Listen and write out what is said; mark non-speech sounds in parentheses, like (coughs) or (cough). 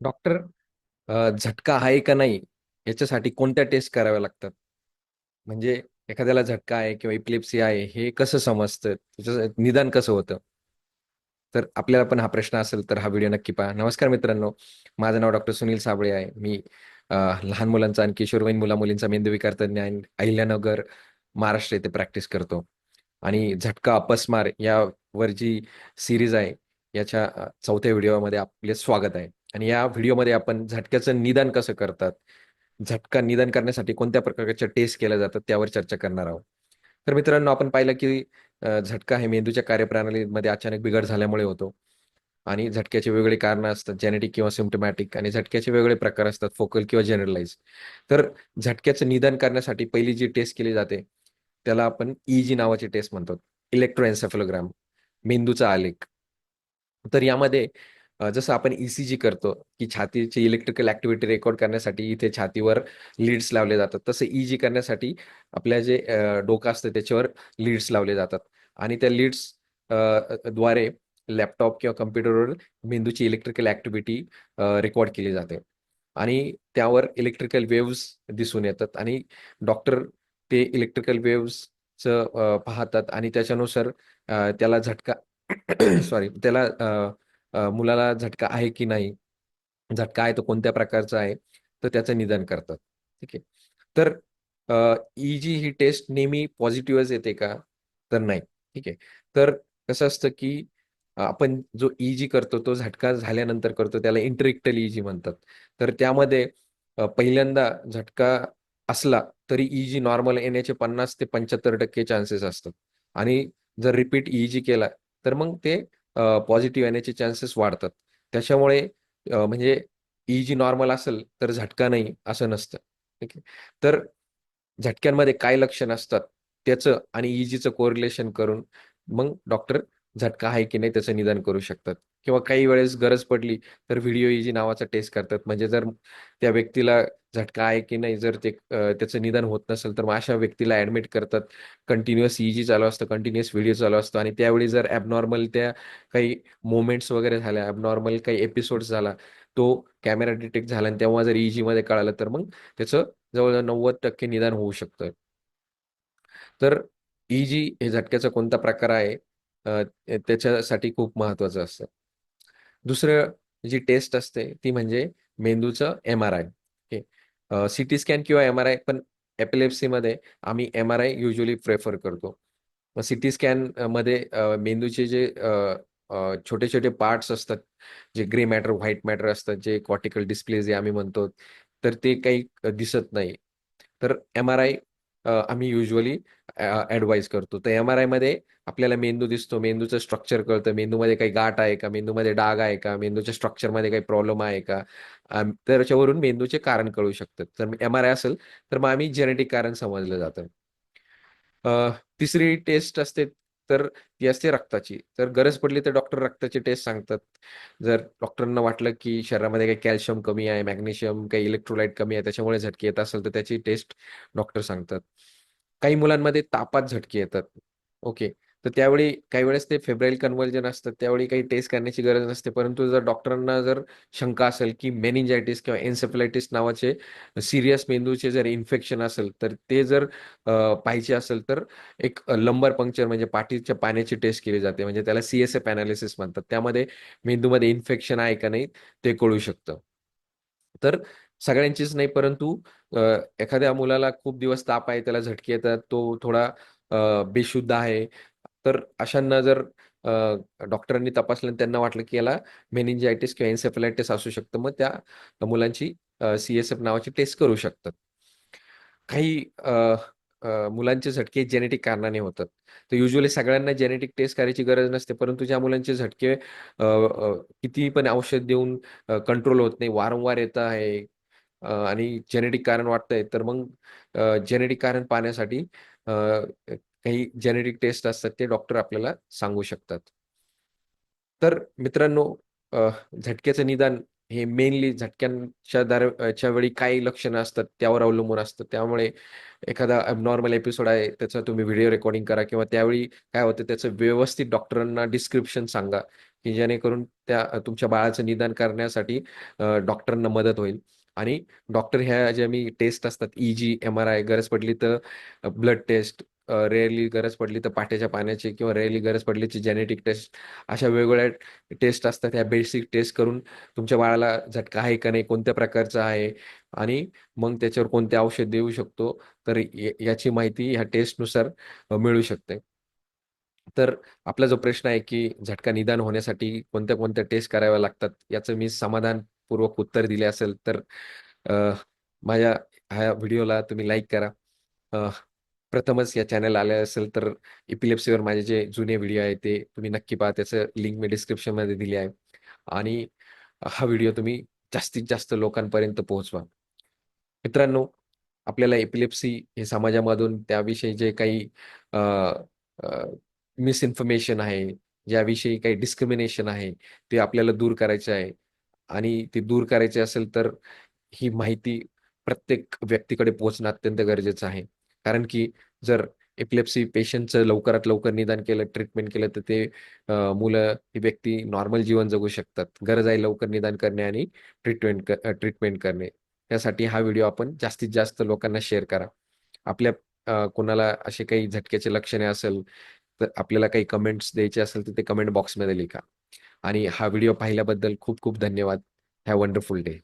Doctor झटका आहे का नाही याच्यासाठी कोणत्या टेस्ट कराव्या लागतात? म्हणजे एखाद्याला झटका आहे किंवा इप्लिप्सी आहे हे कसं समजतं? त्याचं निदान कसं होतं? तर आपल्याला पण हा प्रश्न असेल तर हा व्हिडिओ नक्की पहा. नमस्कार मित्रांनो, माझं नाव डॉक्टर सुनील साबळे आहे. मी लहान मुलांचा आणि किशोरवयीन मुला-मुलींचा मेंदूविकार तज्ञ अहिल्यानगर, महाराष्ट्र येथे प्रॅक्टिस करतो. आणि झटका अपस्मार यावर जी सिरीज आहे याच्या चौथ्या व्हिडिओमध्ये आपले स्वागत आहे. आणि या व्हिडिओमध्ये आपण झटक्याचं निदान कसं करतात? झटका निदान करण्यासाठी कोणत्या प्रकारच्या टेस्ट केल्या जातात त्यावर चर्चा करणार आहोत. तर मित्रांनो आपण पाहिलं की झटका हे मेंदूच्या कार्यप्रणालीमध्ये अचानक बिघड झाल्यामुळे होतो. आणि झटक्याचे वेगवेगळे कारणं असतात जेनेटिक किंवा सिम्प्टोमॅटिक आणि झटक्याचे वेगवेगळे प्रकार असतात फोकल किंवा जनरलाइज. तर झटक्याचं निदान करण्यासाठी पहिली जी टेस्ट केली जाते त्याला आपण ईजी नावाची टेस्ट म्हणतो. इलेक्ट्रोएन्सेफलोग्राम मेंदूचा आलेख. तर यामध्ये जसं आपण ईसीजी करतो, की छातीची इलेक्ट्रिकल ऍक्टिव्हिटी रेकॉर्ड करण्यासाठी इथे छातीवर लीड्स लावले जातात. तसं ईजी करण्यासाठी आपल्या जे डोकं असतं त्याच्यावर लीड्स लावले जातात. आणि त्या लीड्सद्वारे लॅपटॉप किंवा कम्प्युटरवर मेंदूची इलेक्ट्रिकल ऍक्टिव्हिटी रेकॉर्ड केली जाते. आणि त्यावर इलेक्ट्रिकल वेव्स दिसून येतात आणि डॉक्टर ते इलेक्ट्रिकल वेव्हजचं पाहतात आणि त्याच्यानुसार त्याला झटका (coughs) सॉरी त्याला मुलाला झटका आहे की नाही? झटका आहे तो कोणत्या प्रकारचा आहे? तर त्याचं निदान करतात. ठीक आहे. तर ई ईजी ही टेस्ट नेहमी पॉझिटिव्हच येते का? तर नाही. ठीक आहे. तर कसं असतं की आपण जो ईजी करतो तो झटका झाल्यानंतर करतो त्याला इंटरेक्टल ईजी म्हणतात. तर त्यामध्ये पहिल्यांदा झटका असला तरी ईजी नॉर्मल येण्याचे 50% ते 75% चान्सेस असतात. आणि जर रिपीट ईजी केला तर मग ते पॉझिटिव्ह येण्याचे चान्सेस वाढतात. त्याच्यामुळे म्हणजे म्हणजे ईजी नॉर्मल असेल तर झटका नाही असं नसतं. ठीक आहे. तर झटक्यांमध्ये काय लक्षण असतात त्याचं आणि ईजीचं कोरिलेशन करून मग डॉक्टर झटका आहे की नाही त्याचं निदान करू शकतात. किंवा काही वेळेस गरज पडली तर व्हिडिओ इजी नावाचा टेस्ट करतात. म्हणजे जर त्या व्यक्तीला झटका आहे की नाही जर ते त्याचं निदान होत नसेल तर मग अशा व्यक्तीला ॲडमिट करतात. कंटिन्युअस ईजी चालू असतं, कंटिन्युअस व्हिडिओ चालू असतो आणि त्यावेळी जर ॲबनॉर्मल त्या काही मोमेंट्स वगैरे झाल्या, ॲबनॉर्मल काही एपिसोड झाला, तो कॅमेरा डिटेक्ट झाला आणि तेव्हा जर ईजीमध्ये कळालं तर मग त्याचं जवळ-जवळ 90% निदान होऊ शकतं. तर ईजी हे झटक्याचा कोणता प्रकार आहे त्याच्यासाठी खूप महत्वाचं असतं. दुसरं जी टेस्ट असते ती म्हणजे मेंदूचं MRI. Okay. C T scan किंवा एम-आर-आय पण एपिलेप्सीमध्ये आम्ही एम-आर-आय युजली प्रेफर करतो. मग सीटी स्कॅनमध्ये मेंदूचे जे छोटे-छोटे पार्ट्स असतात, जे ग्रे मॅटर, व्हाईट मॅटर असतात, जे कॉर्टिकल जे आम्ही म्हणतो, तर ते काही दिसत नाही. तर एम-आर-आय आम्ही युजली ऍडवाईज ॲडवाईज करतो. तर एम-आर-आयमध्ये आपल्याला मेंदू दिसतो, मेंदूचं स्ट्रक्चर कळतं, मेंदूमध्ये काही गाठ आहे का? मेंदूमध्ये डाग आहे का? मेंदूच्या स्ट्रक्चरमध्ये काही प्रॉब्लेम आहे का? तर त्याच्यावरून मेंदूचे कारण कळू शकतात. तर एम-आर-आय असेल तर मग आम्ही जेनेटिक कारण समजलं जातं. अ, तिसरी टेस्ट असते तर ती असते रक्ताची. तर गरज पडली तर डॉक्टर रक्ताची टेस्ट सांगतात. जर डॉक्टरांना वाटलं की शरीरामध्ये काही कॅल्शियम कमी आहे, मॅग्नेशियम, काही इलेक्ट्रोलाइट कमी आहे, त्याच्यामुळे झटके येत असेल तर त्याची टेस्ट डॉक्टर सांगतात. काही मुलांमध्ये तापात झटके येतात. ओके. तर त्यावेळी काही वेळेस ते फेब्राईल कन्व्हर्जन असतात. त्यावेळी काही टेस्ट करण्याची गरज नसते. परंतु जर डॉक्टरांना जर शंका असेल की मेनिंजायटिस किंवा एन्सेफलायटिस नावाचे सिरियस मेंदूचे जर इन्फेक्शन असेल, तर ते जर पाहिजे असेल तर एक लंबर पंक्चर म्हणजे पाठीच्या पाण्याची टेस्ट केली जाते. म्हणजे त्याला सी-एस-एफ म्हणतात. त्यामध्ये मेंदूमध्ये इन्फेक्शन आहे का नाही ते कळू शकतं. तर सगळ्यांचीच नाही परंतु एखाद्या मुलाला खूप दिवस ताप आहे, त्याला झटके येतात, तो थोडा बेशुद्ध आहे. तर अशांना जर डॉक्टरांनी तपासलं आणि त्यांना वाटलं की याला मेनिंजायटिस किंवा एन्सेफलायटिस असू शकतं, मग त्या मुलांची सीएसएफ सी-एस-एफ नावाची टेस्ट करू शकतात. काही मुलांचे झटके जेनेटिक कारणाने होतात. तर युजली सगळ्यांना जेनेटिक टेस्ट करायची गरज नसते. परंतु ज्या मुलांचे झटके अ, कितीही पण औषध देऊन कंट्रोल होत नाही, वारंवार येत आहे आणि जेनेटिक कारण वाटतंय, तर मग जेनेटिक कारण पाहण्यासाठी अ, काही जेनेटिक टेस्ट असतात, ते डॉक्टर आपल्याला सांगू शकतात. तर मित्रांनो झटक्याचं निदान हे मेनली झटक्यांच्या दरच्या वेळी काय लक्षणं असतात त्यावर अवलंबून असतं त्यामुळे एखादा नॉर्मल एपिसोड आहे त्याचा तुम्ही व्हिडिओ रेकॉर्डिंग करा किंवा त्यावेळी काय होतं त्याचं व्यवस्थित डॉक्टरांना डिस्क्रिप्शन सांगा की जेणेकरून त्या तुमच्या बाळाचं निदान करण्यासाठी डॉक्टरांना मदत होईल आणि डॉक्टर ह्या ज्या मी टेस्ट असतात E G M R I गरज पडली तर ब्लड टेस्ट रेअरली गरज पडली तर पाट्याच्या पाण्याची किंवा रेअरली गरज पडली तर जेनेटिक टेस्ट अशा वेगवेगळ्या टेस्ट असतात. ह्या बेसिक टेस्ट करून तुमच्या बाळाला झटका आहे का नाही कोणत्या प्रकारचा आहे आणि मग त्याच्यावर कोणते औषध देऊ शकतो तर याची माहिती ह्या टेस्टनुसार मिळू शकते. तर आपला जो प्रश्न आहे की झटका निदान होण्यासाठी कोणत्या कोणत्या टेस्ट कराव्या लागतात याचं मी समाधानपूर्वक उत्तर दिले असेल तर माझ्या ह्या व्हिडिओला तुम्ही लाईक करा. प्रथमच या चॅनल आले असेल तर इपिलेप्सीवर माझे जे जुने व्हिडिओ आहे ते तुम्ही नक्की पहा. त्याचं लिंक मी डिस्क्रिप्शनमध्ये दिली आहे. आणि हा व्हिडिओ तुम्ही जास्तीत जास्त लोकांपर्यंत पोहोचवा. मित्रांनो आपल्याला एपिलेप्सी हे समाजामधून त्याविषयी जे काही मिसइन्फॉर्मेशन आहे ज्याविषयी काही डिस्क्रिमिनेशन आहे ते आपल्याला दूर करायचे आहे. आणि ते दूर करायचे असेल तर ही माहिती प्रत्येक व्यक्तीकडे पोहोचणं अत्यंत गरजेचं आहे. कारण की जर एपिलेप्सी पेशंटचं लवकरात लवकर निदान केलं ट्रीटमेंट केलं तर ते मुलं ही व्यक्ती नॉर्मल जीवन जगू शकतात. गरज आहे लवकर निदान करणे आणि ट्रीटमेंट ट्रीटमेंट करणे. त्यासाठी हा व्हिडिओ आपण जास्तीत जास्त लोकांना शेअर करा. आपल्या कोणाला असे काही झटक्याचे लक्षणे असेल तर आपल्याला काही कमेंट्स द्यायचे असेल तर ते कमेंट बॉक्समध्ये लिखा. आणि हा व्हिडिओ पाहिल्याबद्दल खूप खूप धन्यवाद. Have wonderful day